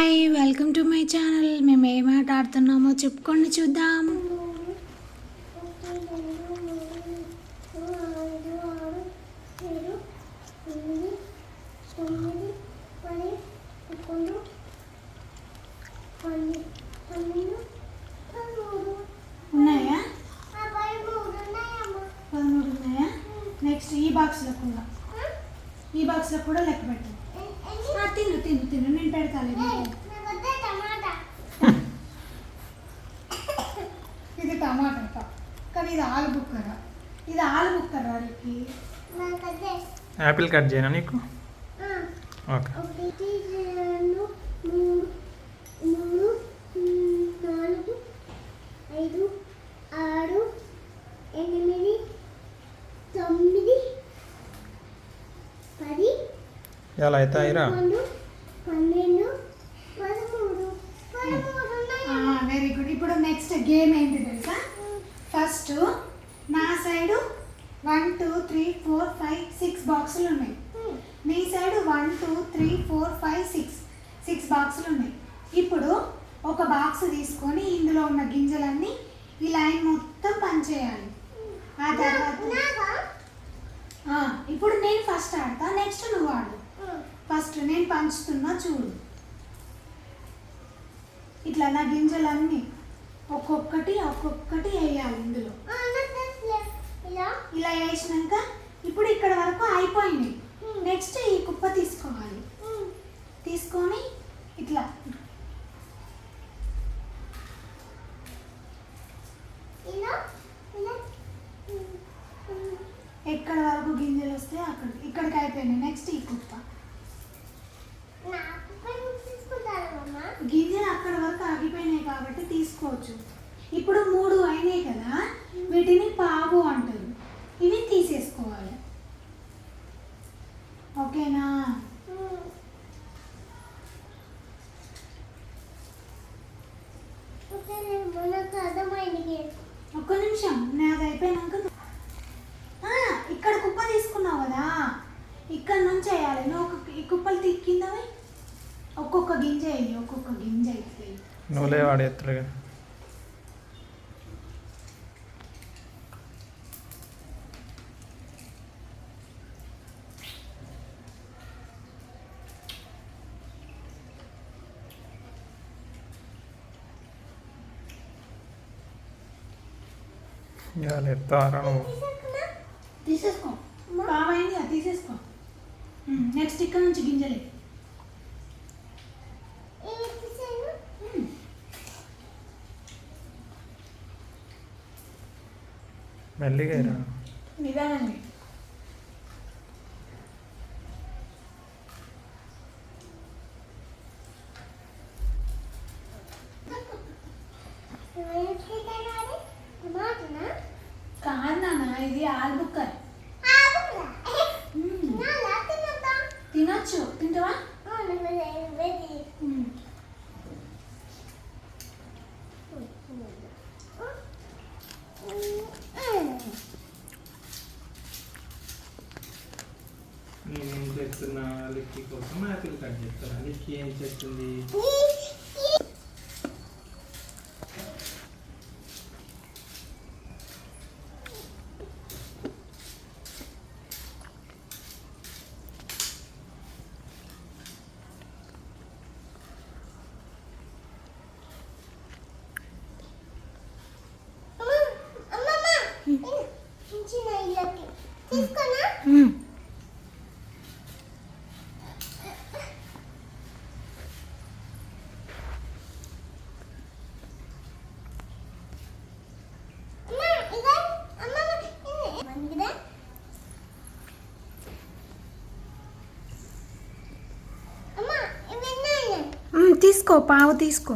Hi welcome to my channel మేము ఏం ఆట ఆడుతున్నామో చెప్పుకోండి చూద్దాం. ఉన్నాయా? పదమూడు ఉన్నాయా? నెక్స్ట్ ఈ బాక్స్లో కూడా ఈ బాక్స్లో కూడా లెక్క పెట్టండి తిను తిను తిను. నేను పెడతాను ఇది టమాటా కానీ ఇది ఆలు బుక్కరా ఇది ఆలు బుక్కరా వాళ్ళకి యాపిల్ కట్ చేయనా నీకు? ఓకే. ఒకటి రెండు మూడు మూడు నాలుగు ఐదు ఆరు ఎనిమిది తొమ్మిది పది ఇలా అయితే అయిరా పదకొండు పన్నెండు పదమూడు పదమూడు ఉన్నాయి. వెరీ గుడ్ ఇప్పుడు ఏమైంది తెలుసా? ఫస్ట్ నా side one two three four five six బాక్సులు ఉన్నాయి. మీ నీ side one two three four five six six బాక్సులు ఉన్నాయి. ఇప్పుడు ఒక బాక్స్ తీసుకొని ఇందులో ఉన్న గింజలన్నీ ఈ లైన్ మొత్తం పనిచేయాలి ఆ తర్వాత ఇప్పుడు నేను ఫస్ట్ ఆడతా నెక్స్ట్ నువ్వు ఆడు. ఫస్ట్ నేను పంచుతున్నా చూడు. ఇట్లా నా గింజలన్నీ. ఒక్కొక్కటి ఒక్కొక్కటి వేయాలి ఇందులో. ఇలా? ఇలా వేసినాక ఇప్పుడు ఇక్కడ వరకు అయిపోయింది. నెక్స్ట్ ఈ కుప్ప తీసుకోవాలి. తీసుకొని ఇట్లా. ఎక్కడ వరకు గింజలు వస్తే అక్కడ ఇక్కడికి అయిపోయినాయి నెక్స్ట్ ఈ కుప్ప. నాకు ఆగిపోయినాయి కాబట్టి తీసుకోవచ్చు. ఇప్పుడు మూడు అయినాయి కదా వీటిని పావు అంటారు. ఇవి తీసేసుకోవాలి. ఓకేనా? అర్థమైంది ఒక్క నిమిషం నాది అయిపోయినాక ఇక్కడ కుప్ప తీసుకున్నావు కదా ఇక్కడ నుంచి వేయాలి. నువ్వు ఒక ఈ కుప్పలు తిక్కిందవి? ఒక్కొక్క గింజ వేయి ఒక్కొక్క గింజ అయితే నువ్వులే వాడేస్తారు కదా ఇలా ఎత్తారా నువ్వు? తీసేసుకో. బావైంది కదా తీసేసుకో. నెక్స్ట్ ఇక్కడ నుంచి గింజలే మెల్లిగా రా టమాటనా కాదు నాన్న ఇది ఆల్బుక్కర్ తినొచ్చు. తింటావా నాకు వెరీ ఉమ్. నేనేం చేస్తున్నా లిక్కీ కోసం యాపిల్ కట్ చేస్తున్నా లిక్కీ ఏం చేస్తుంది? తీసుకున్నా తీసుకో పావు తీసుకో.